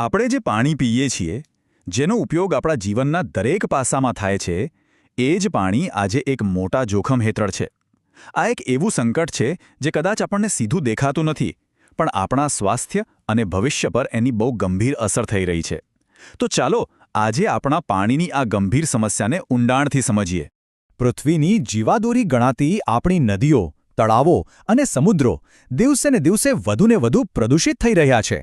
આપણે જે પાણી પીએ છીએ, જેનો ઉપયોગ આપણા જીવનના દરેક પાસામાં થાય છે, એ જ પાણી આજે એક મોટા જોખમ હેઠળ છે. આ એક એવું સંકટ છે જે કદાચ આપણને સીધું દેખાતું નથી, પણ આપણા સ્વાસ્થ્ય અને ભવિષ્ય પર એની બહુ ગંભીર અસર થઈ રહી છે. તો ચાલો, આજે આપણા પાણીની આ ગંભીર સમસ્યાને ઊંડાણથી સમજીએ. પૃથ્વીની જીવાદોરી ગણાતી આપણી નદીઓ, તળાવો અને સમુદ્રો દિવસે ને દિવસે વધુને વધુ પ્રદૂષિત થઈ રહ્યા છે.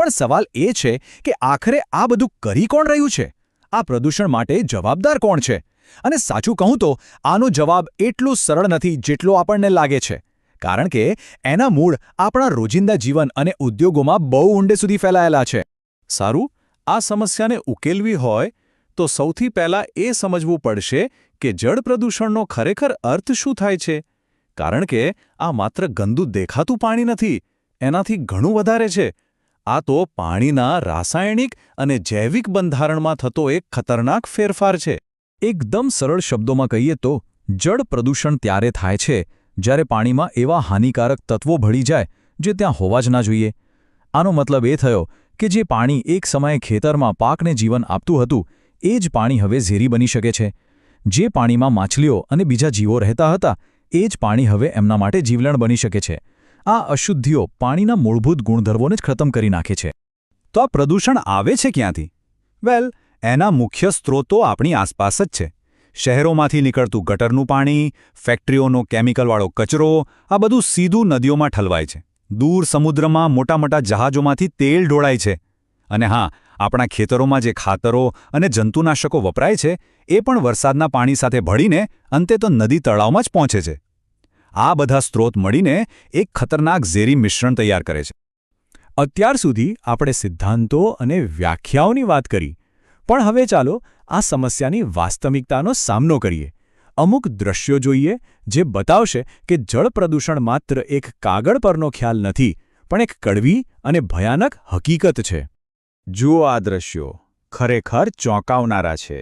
પણ સવાલ એ છે કે આખરે આ બધું કરી કોણ રહ્યું છે? આ પ્રદૂષણ માટે જવાબદાર કોણ છે? અને સાચું કહું તો, આનો જવાબ એટલું સરળ નથી જેટલો આપણને લાગે છે. કારણ કે એના મૂળ આપણા રોજિંદા જીવન અને ઉદ્યોગોમાં બહુ ઊંડે સુધી ફેલાયેલા છે. સારું? આ સમસ્યાને ઉકેલવી હોય તો સૌથી પહેલાં એ સમજવું પડશે કે જળ પ્રદૂષણનો ખરેખર અર્થ શું થાય છે. કારણ કે આ માત્ર ગંદુ દેખાતું પાણી નથી, એનાથી ઘણું વધારે છે. આ તો પાણીના રાસાયણિક અને જૈવિક બંધારણમાં થતો એક ખતરનાક ફેરફાર છે. એકદમ સરળ શબ્દોમાં કહીએ તો, જળ પ્રદૂષણ ત્યારે થાય છે, જ્યારે પાણીમાં એવા હાનિકારક તત્વો ભળી જાય, જે ત્યાં હોવા જ ના જોઈએ. આનો મતલબ એ થયો કે જે પાણી એક સમયે ખેતરમાં પાકને જીવન આપતું હતું, એ જ પાણી હવે ઝેરી બની શકે છે. જે પાણીમાં માછલીઓ અને બીજા જીવો રહેતા હતા, એ જ પાણી હવે એમના માટે જીવલેણ બની શકે છે. આ અશુદ્ધિઓ પાણીના મૂળભૂત ગુણધર્મોને જ ખતમ કરી નાખે છે. તો આ પ્રદૂષણ આવે છે ક્યાંથી? વેલ, એના મુખ્ય સ્ત્રોતો આપણી આસપાસ જ છે. શહેરોમાંથી નીકળતું ગટરનું પાણી, ફેક્ટરીઓનો કેમિકલવાળો કચરો, આ બધું સીધું નદીઓમાં ઠલવાય છે. દૂર સમુદ્રમાં મોટા મોટા જહાજોમાંથી તેલ ઢોળાય છે. અને હા, આપણા ખેતરોમાં જે ખાતરો અને જંતુનાશકો વપરાય છે, એ પણ વરસાદના પાણી સાથે ભળીને અંતે તો નદી તળાવમાં જ પહોંચે છે. આ બધા સ્ત્રોત મળીને એક ખતરનાક ઝેરી મિશ્રણ તૈયાર કરે છે. અત્યાર સુધી આપણે સિદ્ધાંતો અને વ્યાખ્યાઓની વાત કરી, પણ હવે ચાલો આ સમસ્યાની વાસ્તવિકતાનો સામનો કરીએ. અમુક દ્રશ્યો જોઈએ, જે બતાવશે કે જળ પ્રદૂષણ માત્ર એક કાગળ પરનો ખ્યાલ નથી, પણ એક કડવી અને ભયાનક હકીકત છે. જુઓ આ દ્રશ્યો. ખરેખર ચોંકાવનારા છે.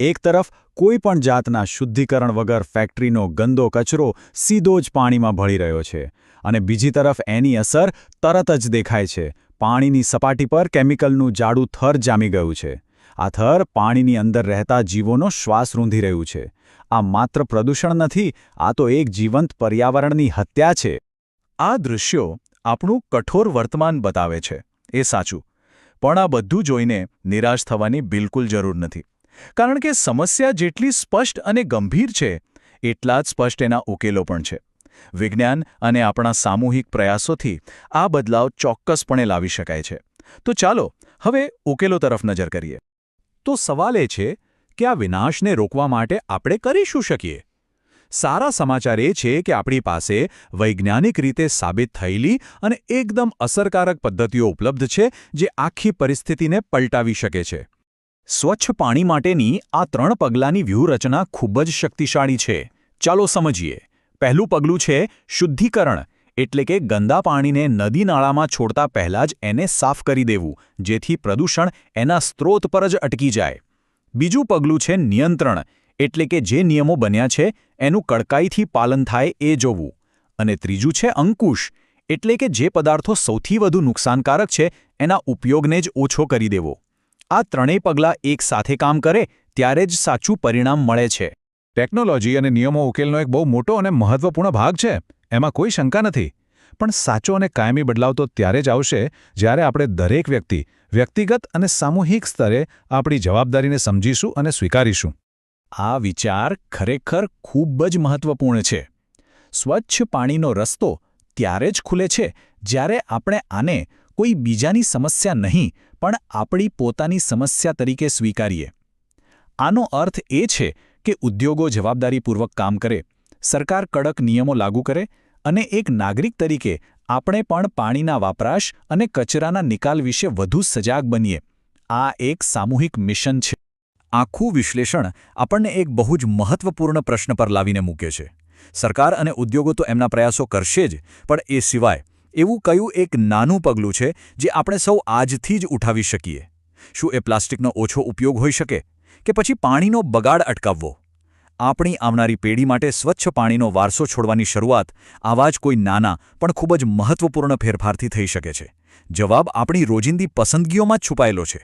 એક તરફ કોઈ પણ જાતના શુદ્ધિકરણ વગર ફેક્ટરીનો ગંદો કચરો સીધો જ પાણીમાં ભળી રહ્યો છે અને બીજી તરફ એની અસર તરત જ દેખાય છે. પાણીની સપાટી પર કેમિકલનું જાડું થર જામી ગયું છે. આ થર પાણીની અંદર રહેતા જીવોનો શ્વાસ રૂંધી રહ્યું છે. આ માત્ર પ્રદૂષણ નથી, આ તો એક જીવંત પર્યાવરણની હત્યા છે. આ દૃશ્યો આપણું કઠોર વર્તમાન બતાવે છે. એ સાચું. પણ આ બધું જોઈને નિરાશ થવાની બિલકુલ જરૂર નથી. કારણ કે સમસ્યા જેટલી સ્પષ્ટ અને ગંભીર છે, એટલા જ સ્પષ્ટ એના ઉકેલો પણ છે. વિજ્ઞાન અને આપણા સામૂહિક પ્રયાસોથી આ બદલાવ ચોક્કસપણે લાવી શકાય છે. તો ચાલો, હવે ઉકેલો તરફ નજર કરીએ. તો સવાલ એ છે કે આ વિનાશને રોકવા માટે આપણે કરી શું શકીએ? સારા સમાચાર એ છે કે આપણી પાસે વૈજ્ઞાનિક રીતે સાબિત થયેલી અને એકદમ અસરકારક પદ્ધતિઓ ઉપલબ્ધ છે, જે આખી પરિસ્થિતિને પલટાવી શકે છે. સ્વચ્છ પાણી માટેની આ ત્રણ પગલાંની વ્યૂહરચના ખૂબ જ શક્તિશાળી છે. ચાલો સમજીએ. પહેલું પગલું છે શુદ્ધિકરણ, એટલે કે ગંદા પાણીને નદી નાળામાં છોડતા પહેલાં જ એને સાફ કરી દેવું, જેથી પ્રદૂષણ એના સ્ત્રોત પર જ અટકી જાય. બીજું પગલું છે નિયંત્રણ, એટલે કે જે નિયમો બન્યા છે એનું કડકાઈથી પાલન થાય એ જોવું. અને ત્રીજું છે અંકુશ, એટલે કે જે પદાર્થો સૌથી વધુ નુકસાનકારક છે એના ઉપયોગને જ ઓછો કરી દેવો. આ ત્રણેય પગલાં એક સાથે કામ કરે ત્યારે જ સાચું પરિણામ મળે છે. ટેકનોલોજી અને નિયમો ઉકેલનો એક બહુ મોટો અને મહત્વપૂર્ણ ભાગ છે. એમાં કોઈ શંકા નથી. પણ સાચો અને કાયમી બદલાવ તો ત્યારે જ આવશે જ્યારે આપણે દરેક વ્યક્તિ વ્યક્તિગત અને સામૂહિક સ્તરે આપણી જવાબદારીને સમજીશું અને સ્વીકારીશું. આ વિચાર ખરેખર ખૂબ જ મહત્વપૂર્ણ છે. સ્વચ્છ પાણીનો રસ્તો ત્યારે જ ખુલે છે જ્યારે આપણે આને કોઈ બીજાની સમસ્યા નહીં, પણ આપણી પોતાની સમસ્યા તરીકે સ્વીકારીએ. આનો અર્થ એ છે કે ઉદ્યોગો જવાબદારીપૂર્વક કામ કરે, સરકાર કડક નિયમો લાગુ કરે અને એક નાગરિક તરીકે આપણે પણ પાણીના વપરાશ અને કચરાના નિકાલ વિશે વધુ સજાગ બનીએ. આ એક સામૂહિક મિશન છે. આખું વિશ્લેષણ આપણને એક બહુ જ મહત્વપૂર્ણ પ્રશ્ન પર લાવીને મૂકે છે. સરકાર અને ઉદ્યોગો તો એમના પ્રયાસો કરશે જ, પણ એ સિવાય એવું કયું એક નાનું પગલું છે જે આપણે સૌ આજથી જ ઉઠાવી શકીએ? શું એ પ્લાસ્ટિકનો ઓછો ઉપયોગ હોઈ શકે કે પછી પાણીનો બગાડ અટકાવવો? આપણી આવનારી પેઢી માટે સ્વચ્છ પાણીનો વારસો છોડવાની શરૂઆત આવા જ કોઈ નાના પણ ખૂબ જ મહત્વપૂર્ણ ફેરફારથી થઈ શકે છે. જવાબ આપણી રોજિંદી પસંદગીઓમાં જ છુપાયેલો છે.